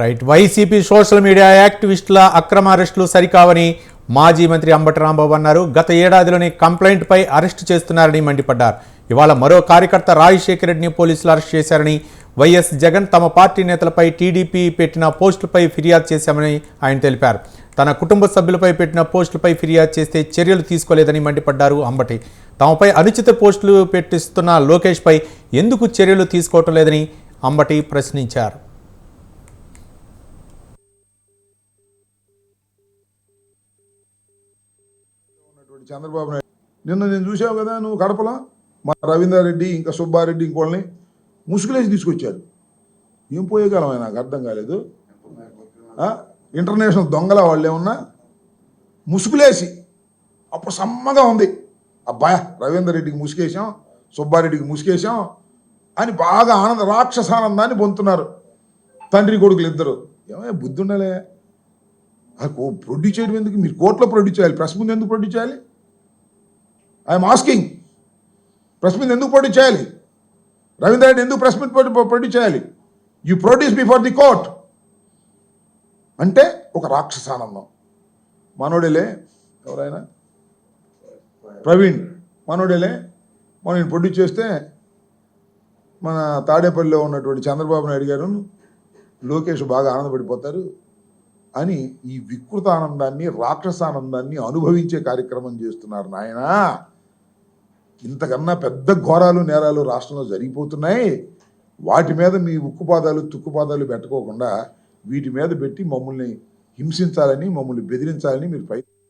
Right YCP social media యాక్టివిస్టుల అక్రమ అరెస్టులు సరికావని మాజీ మంత్రి అంబటి రాంబాబు అన్నారు. గత ఏడాదిలోనే కంప్లైంట్పై అరెస్టు చేస్తున్నారని మండిపడ్డారు. ఇవాళ మరో కార్యకర్త రాజశేఖర రెడ్డిని పోలీసులు అరెస్ట్ చేశారని వైఎస్ జగన్ తమ పార్టీ నేతలపై టీడీపీ పెట్టిన పోస్టులపై ఫిర్యాదు చేశామని ఆయన తెలిపారు. తన కుటుంబ సభ్యులపై పెట్టిన పోస్టులపై ఫిర్యాదు చేస్తే చర్యలు తీసుకోలేదని మండిపడ్డారు అంబటి. తమపై అనుచిత పోస్టులు పెట్టిస్తున్న లోకేష్పై ఎందుకు చర్యలు తీసుకోవటం లేదని అంబటి ప్రశ్నించారు. ఉన్నటువంటి చంద్రబాబు నాయుడు. నిన్న నేను చూసావు కదా నువ్వు కడపలో? మా రవీంద్రారెడ్డి ఇంకా సుబ్బారెడ్డి ఇంకోళ్ళని ముసుగులేసి తీసుకొచ్చారు. ఏం పోయేకాలం ఆయన నాకు అర్థం కాలేదు. ఇంటర్నేషనల్ దొంగల వాళ్ళు ఏమన్నా ముసుగులేసి అప్పుడు సమ్మగా ఉంది. అబ్బాయ్ రవీందర్ రెడ్డికి ముసుగేసాం సుబ్బారెడ్డికి ముసుగేసాం అని బాగా ఆనంద రాక్షసానందాన్ని పొందుతున్నారు తండ్రి కొడుకులు ఇద్దరు. ఏమయ్య బుద్ధి ఉండాలే ప్రొడ్యూస్ చేయడం ఎందుకు? మీరు కోర్టులో ప్రొడ్యూస్ చేయాలి ప్రెస్ ముందు ఎందుకు ప్రొడ్యూస్ చేయాలి? ఐఎమ్ ఆస్కింగ్ ప్రెస్ ముందు ఎందుకు పోటీ చేయాలి? రవీంద్ర రెడ్డి ఎందుకు ప్రెస్ మీట్ పోటీ చేయాలి? You produce before the court అంటే ఒక రాక్షసానందం మనోడేలే ఎవరైనా? ప్రవీణ్. మనోడేలే మనం ఈయన ప్రొడ్యూస్ చేస్తే మన తాడేపల్లిలో ఉన్నటువంటి చంద్రబాబు నాయుడు గారు లోకేష్ బాగా ఆనందపడిపోతారు అని ఈ వికృత ఆనందాన్ని రాక్షసానందాన్ని అనుభవించే కార్యక్రమం చేస్తున్నారు నాయనా. ఇంతకన్నా పెద్ద ఘోరాలు నేరాలు రాష్ట్రంలో జరిగిపోతున్నాయి. వాటి మీద మీ ఉక్కుపాదాలు తుక్కుపాదాలు పెట్టుకోకుండా వీటి మీద పెట్టి మమ్మల్ని హింసించాలని మమ్మల్ని బెదిరించాలని మీరు పై